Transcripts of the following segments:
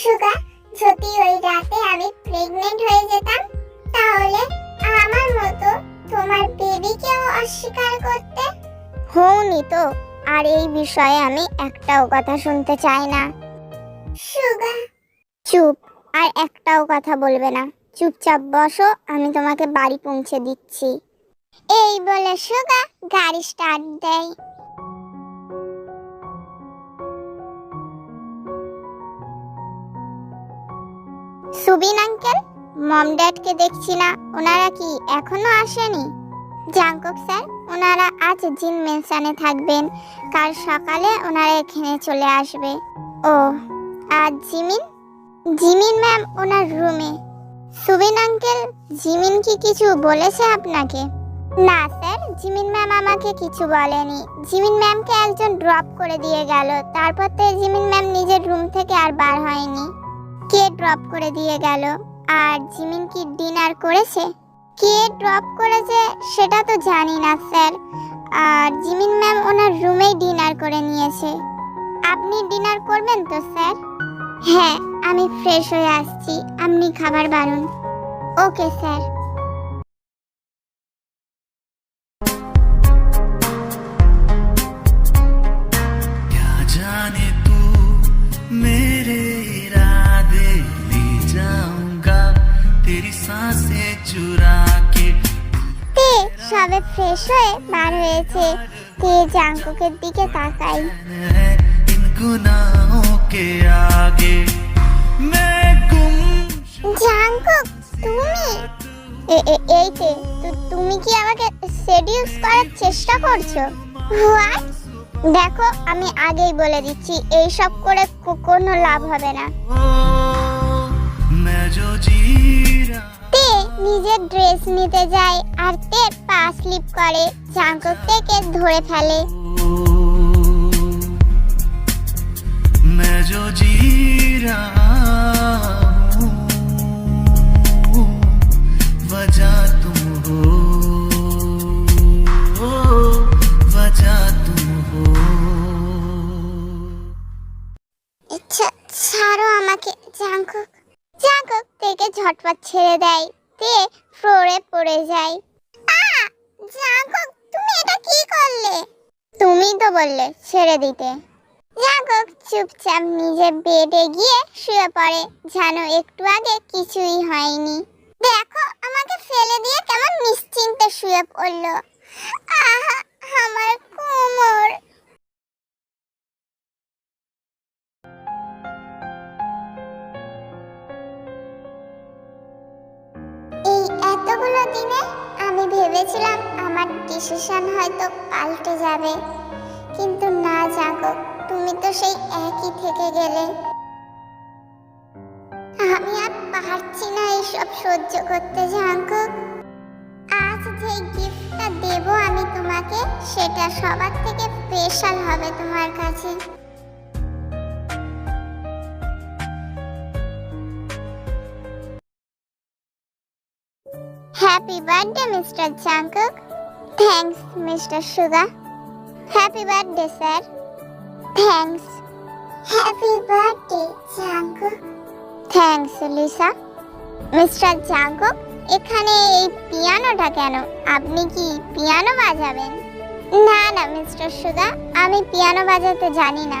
সুগা যদি ওই রাতে আমি প্রেগনেন্ট হয়ে যেতাম তাহলে আমার মতো তোমার বেবিকেও অস্বীকার করতে? হওনি তো আর এই বিষয়ে আমি একটাও কথা শুনতে চাই না। সুগা চুপ আর একটাও কথা বলবে না। চুপচাপ বসো আমি তোমাকে বাড়ি পৌঁছে দিচ্ছি। এই বলে সুগা গাড়ি স্টার্ট দেয়। সুবিন আঙ্কেল? মম ড্যাডকে দেখছি না, ওনারা কি এখনও আসেনি? জাঙ্কক স্যার, ওনারা আজ জিম মেনশনে থাকবেন, কাল সকালে ওনারা এখানে চলে আসবে। ও আর জিমিন? জিমিন ম্যাম, ওনার রুমে। সুবিন আঙ্কেল, জিমিন কি কিছু বলেছে আপনাকে? না স্যার, জিমিন ম্যাম আমাকে কিছু বলেনি। জিমিন ম্যামকে একজন ড্রপ করে দিয়ে গেল, তারপর তো জিমিন ম্যাম নিজের রুম থেকে আর বার হয়নি। কে ড্রপ করে দিয়ে গেল? আর জিমিন কি ডিনার করেছে? কে ড্রপ করেছে সেটা তো জানি না, স্যার। আর জিমিন ম্যাম ওনার রুমেই ডিনার করে নিয়েছে। আপনি ডিনার করবেন তো, স্যার? হ্যাঁ আমি ফ্রেশ হয়ে আসছি। আপনি খাবার বাড়ুন। Okay sir. তে সবে ফ্রেশ হয়ে বার হয়েছে। কে জাঙ্কুকের দিকে তাকাই। জাঙ্কুক তুমি? এই তে তুমি কি আমাকে সেডিউস করার চেষ্টা করছ? হোয়াট দেখো আমি আগেই বলে দিচ্ছি এই সব করে কোনো লাভ হবে না। তে নিজের ড্রেস নিতে যায় আর তে পা স্লিপ করে জাঙ্কুক থেকে ধরে ফেলে। ছাড়ো আমাকে জাঙ্কুক জাঙ্কুক থেকে ঝটপট ছেড়ে দেয় তে ফ্লোরে পড়ে যায়। আ জাঙ্কুক তুমি এটা কি করলে? তুমি তো বললে ছেড়ে দিতে। জাঙ্কুক চুপচাপ নিজের বেডে গিয়ে শুয়ে পড়ে। জানো, একটু আগে কিছুই হয়নি। ডিসিশন হয়তো পাল্টে যাবে। কিন্তু না জাগো, তুমি তো সেই একই থেকে গেলে। আমি আর পারছি না এইসব সহ্য করতে জাঙ্কুক আজ যে গিফটটা দেব আমি তোমাকে, সেটা সবার থেকে স্পেশাল হবে তোমার কাছে। Happy birthday mister Jungkook thanks mister Suga happy birthday sir thanks happy birthday Jungkook thanks Lisa mister Jungkook এখানে এই পিয়ানোটা কেন? আপনি কি পিয়ানো বাজাবেন? না না মিস্টার সুদা আমি পিয়ানো বাজাতে জানি না।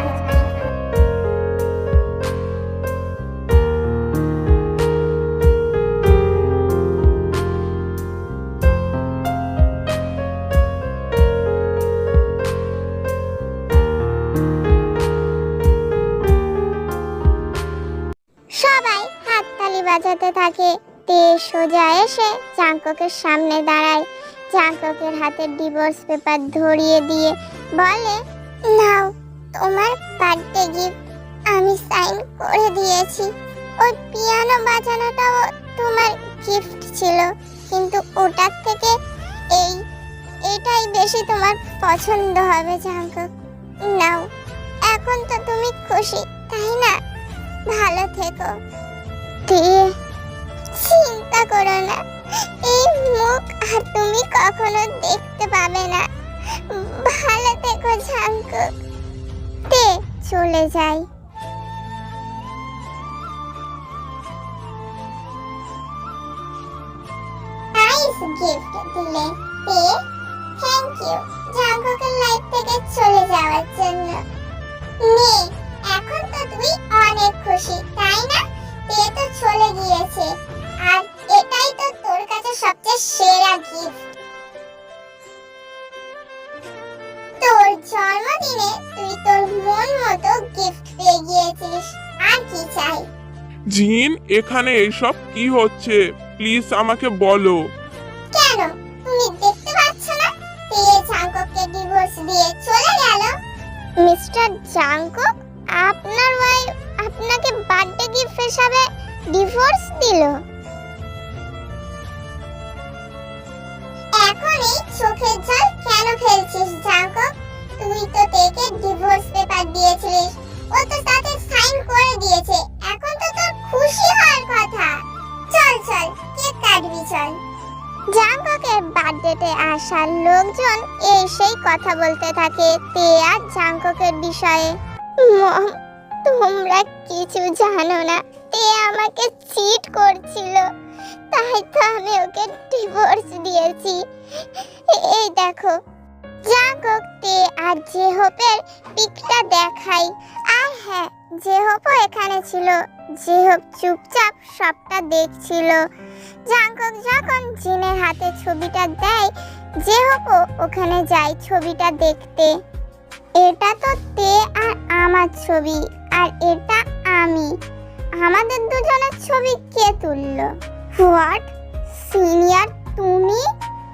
সোজা এসে জাঙ্ককের সামনে দাঁড়ায়। জাঙ্ককের হাতে ডিভোর্স পেপার ধরিয়ে দিয়ে বলে, নাও, তোমার বার্থডে গিফট আমি সাইন করে দিয়েছি। ওই পিয়ানো বাজানোটাও তোমার গিফট ছিল। কিন্তু ওটার থেকে এই, এটাই বেশি তোমার পছন্দ হবে জাঙ্কুক নাও, এখন তো তুমি খুশি, তাই না? ভালো থেকো। দিয়ে চিন্তা করো না। এই মুখ আর তুমি কখনো দেখতে পাবে না। ভালো থেকো জাঙ্কুক তে, চলে যায় জিন, এখানে এসব কি হচ্ছে? প্লিজ আমাকে বলো। কেন? তুমি দেখতে পাচ্ছ না? তে জাঙ্কুককে ডিভোর্স দিয়ে চলে গেল। মিস্টার জাঙ্কক আপনার ওয়াইফ আপনাকে বার্থডে গিফট হিসাবে ডিভোর্স দিল। এখন এই চোখের জল কেন ফেলছিস কথা বলতে থাকে তে আর জাঙ্ককের বিষয়ে। তোমরা কিছু জানো না, তে আমাকে চিট করছিল, তাই তো আমি ওকে ডিভোর্স দিয়েছি। এই দেখো, জাঙ্কক, তে আর জেহপের পিকটা দেখাই। আর হ্যাঁ জেহপও এখানে ছিল, জেহপ চুপচাপ সবটা দেখছিল। জাঙ্কক যখন জিনের হাতে ছবিটা দেয় জেহপও ওখানে যাই ছবিটা দেখতে। এটা তো তে আর আমার ছবি, আর এটা আমি। আমাদের দুজনের ছবি কে তুললো? হোয়াট? সিনিয়র, তুমি?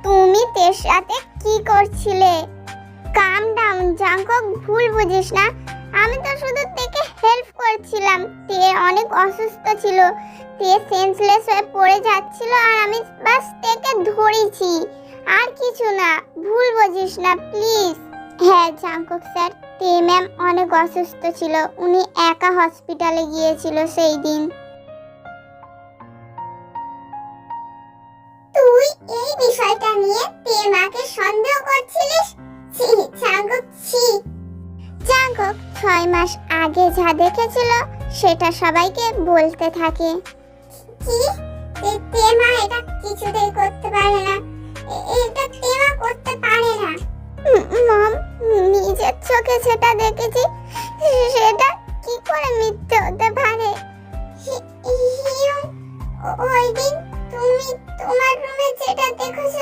তুমি তের সাথে কি করছিলে? কাম ডাউন, জাঙ্কক, ভুল বুঝিস না। আমি তো শুধু তেকে হেল্প করছিলাম। তে অনেক অসুস্থ ছিল। তে সেন্সলেস হয়ে পড়ে যাচ্ছিল আর আমি বাস তেকে ধরেছি। আর কিছু না, ভুল বুঝিস না প্লিজ হ্যাঁ জাঙ্কুক স্যার, তে ম্যাম অনেক অসুস্থ ছিল, উনি একা হসপিটালে গিয়েছিল সেই দিন। তুই এই বিষয়টা নিয়ে তে মাকে সন্দেহ করছিলিস? ছি জাঙ্কুক ছি। জাঙ্কুক ছয় মাস আগে যা দেখেছিল, সেটা সবাইকে বলতে থাকে। কি? তে- তেমা এটা কিছুতেই করতে পারে না। এটা তেমা করতে পারে না। মম নিজের চোখে সেটা দেখেছি সেটা কি করে মিথ্যে হতে পারে? ওই দিন তুমি তোমার রুমে যেটা দেখেছ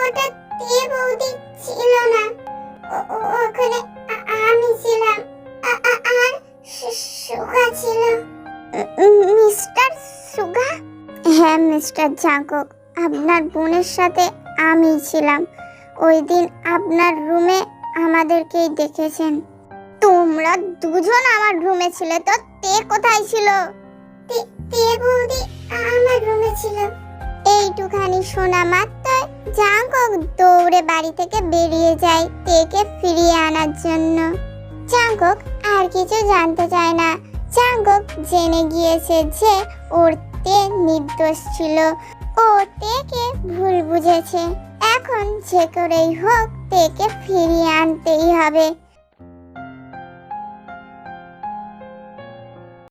ওটা তে বৌদি ছিল না। ওখানে আমি ছিলাম আর সুগা ছিল। মিস্টার সুগা? হ্যাঁ মিস্টার জাঙ্কক। আপনার বোনের সাথে আমি ছিলাম। ওই দিন আপনার রুমে আমাদেরকেই দেখেছেন। তোমরা দুজন আমার রুমে ছিলে তো তে কোথায় ছিল? তে- বৌদি আমার রুমে ছিল। এইটুখানি শোনা মাত্র জাঙ্কক দৌড়ে বাড়ি থেকে বেরিয়ে যায় তেকে ফিরিয়ে আনার জন্য। জাঙ্কক আর কিছু জানতে চায় না। জাঙ্কক জেনে গিয়েছে যে ওর তে নির্দোষ ছিল। ও তেকে ভুল বুঝেছে। এখন যে করেই হোক তেকে ফিরিয়ে আনতেই হবে।